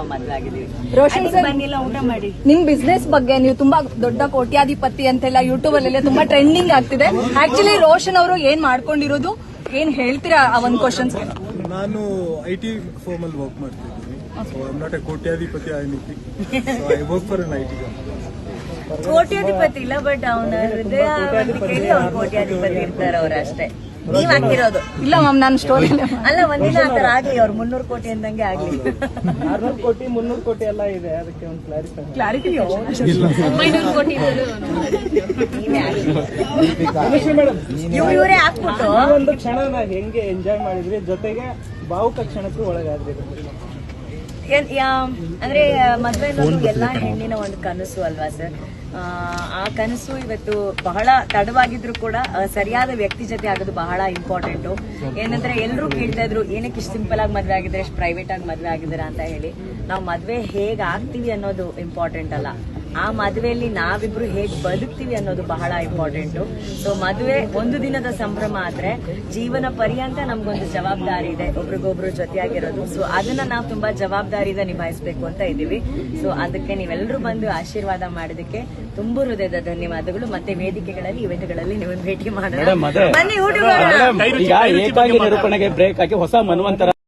ನಾವು ಮದ್ವೆ ಆಗಿದೀವಿ ರೋಷನ್ ಸರ್- ಬನ್ನಿಲ್ಲ ಊಟ ಮಾಡಿ. ನಿಮ್ ಬಿಸ್ನೆಸ್ ಬಗ್ಗೆ ನೀವು ತುಂಬಾ ದೊಡ್ಡ ಕೋಟ್ಯಾಧಿಪತಿ ಅಂತೆಲ್ಲ ಯೂಟ್ಯೂಬ್ ಅಲ್ಲೆಲ್ಲ ತುಂಬಾ ಟ್ರೆಂಡಿಂಗ್ ಆಗ್ತಿದೆ. ಆಕ್ಚುಲಿ ರೋಷನ್ ಅವರು ಏನ್ ಮಾಡ್ಕೊಂಡಿರೋದು? ಏನ್ ಹೇಳ್ತೀರಾ ಆ ಒಂದ್ ಕ್ವಶನ್ಸ್ ನಾನು ಐ ಟಿ ಫೋಮ್ ಅಲ್ಲಿ ವರ್ಕ್ ಮಾಡ್ತಿದ್ದೀನಿ. So I not a Kotyadhipati I work for an I T ಕೋಟ್ಯಾಧಿಪತಿ ಇಲ್ಲ ಬಟ್ ಅವನ ಹೃದಯ ಅವ್ರು ಕೋಟ್ಯಾಧಿಪತಿ ಇರ್ತಾರೆ ಅವ್ರ ಅಷ್ಟೇ. ನೀವ್ ಹಾಕಿರೋದು ಇಲ್ಲ ಮ್ಯಾಮ್ ನಾನು ಸ್ಟೋರಿ ಅಲ್ಲ ಒಂದಿನ ಆತರ ಆಗ್ಲಿ ಅವ್ರು ಮುನ್ನೂರು ಕೋಟಿ ಅಂದಂಗೆ ಆಗ್ಲಿ. ಆರ್ನೂರು ಕೋಟಿ ಮುನ್ನೂರು ಕೋಟಿ ಎಲ್ಲ ಇದೆ ಅದಕ್ಕೆ ಒಂದು ಕ್ಲಾರಿಫೈ ಕ್ಲಾರಿಟಿ ನೀವೇ ಆಗ್ಲಿ. ಇವ್ರು ಇವರೇ ಹಾಕ್ಬಿಟ್ಟು. ಒಂದು ಕ್ಷಣನ ಹೆಂಗೆ ಎಂಜಾಯ್ ಮಾಡಿದ್ರಿ ಜೊತೆಗೆ ಭಾವುಕ ಕ್ಷಣಕ್ಕೂ ಒಳಗಾದ್ರಿ ಅಂದ್ರೆ ಮದ್ವೆ ಅನ್ನೋದು ಎಲ್ಲಾ ಹೆಣ್ಣಿನ ಒಂದು ಕನಸು ಅಲ್ವಾ ಸರ್ ಆ, ಕನಸು ಇವತ್ತು ಬಹಳ ತಡವಾಗಿದ್ರು ಕೂಡ ಸರಿಯಾದ ವ್ಯಕ್ತಿ ಜೊತೆ ಆಗೋದು ಬಹಳ ಇಂಪಾರ್ಟೆಂಟ್ ಏನಂದ್ರೆ ಎಲ್ಲರೂ ಕೇಳ್ತಾ ಇದ್ರು ಏನಕ್ಕೆ ಇಷ್ಟು ಸಿಂಪಲ್ ಆಗಿ ಮದ್ವೆ ಆಗಿದ್ರೆ ಎಷ್ಟು ಪ್ರೈವೇಟ್ ಆಗಿ ಮದ್ವೆ ಆಗಿದ್ದೀರಾ? ಅಂತ ಹೇಳಿ. ನಾವು ಮದ್ವೆ ಹೇಗೆ ಆಗ್ತೀವಿ ಅನ್ನೋದು ಇಂಪಾರ್ಟೆಂಟ್ ಅಲ್ಲ. ಆ ಮದುವೆಯಲ್ಲಿ ನಾವಿಬ್ರು ಹೇಗೆ ಬದುಕ್ತೀವಿ ಅನ್ನೋದು ಬಹಳ ಇಂಪಾರ್ಟೆಂಟ್ ಸೊ ಮದುವೆ ಒಂದು ದಿನದ ಸಂಭ್ರಮ ಆದ್ರೆ ಜೀವನ ಪರ್ಯಂತ ನಮ್ಗೊಂದು ಜವಾಬ್ದಾರಿ ಇದೆ ಒಬ್ರಿಗೊಬ್ರು ಜೊತೆಯಾಗಿರೋದು. ಸೊ ಅದನ್ನ ನಾವು ತುಂಬಾ ಜವಾಬ್ದಾರಿಯಿಂದ ನಿಭಾಯಿಸಬೇಕು ಅಂತ ಇದೀವಿ ಸೊ ಅದಕ್ಕೆ ನೀವೆಲ್ಲರೂ ಬಂದು ಆಶೀರ್ವಾದ ಮಾಡೋದಕ್ಕೆ ತುಂಬು ಹೃದಯದ ಧನ್ಯವಾದಗಳು. ಮತ್ತೆ ವೇದಿಕೆಗಳಲ್ಲಿ ಇವೆಂಟ್ಗಳಲ್ಲಿ ನೀವು ಭೇಟಿ ಮಾಡೋಣ. ಬನ್ನಿ ಊಟ ಮಾಡೋಣ. ಈಗ ಏಕಾಂಗಿ ನಿರೂಪಣೆಗೆ ಬ್ರೇಕ್ ಹಾಕಿ ಹೊಸ ಮನ್ವಂತರ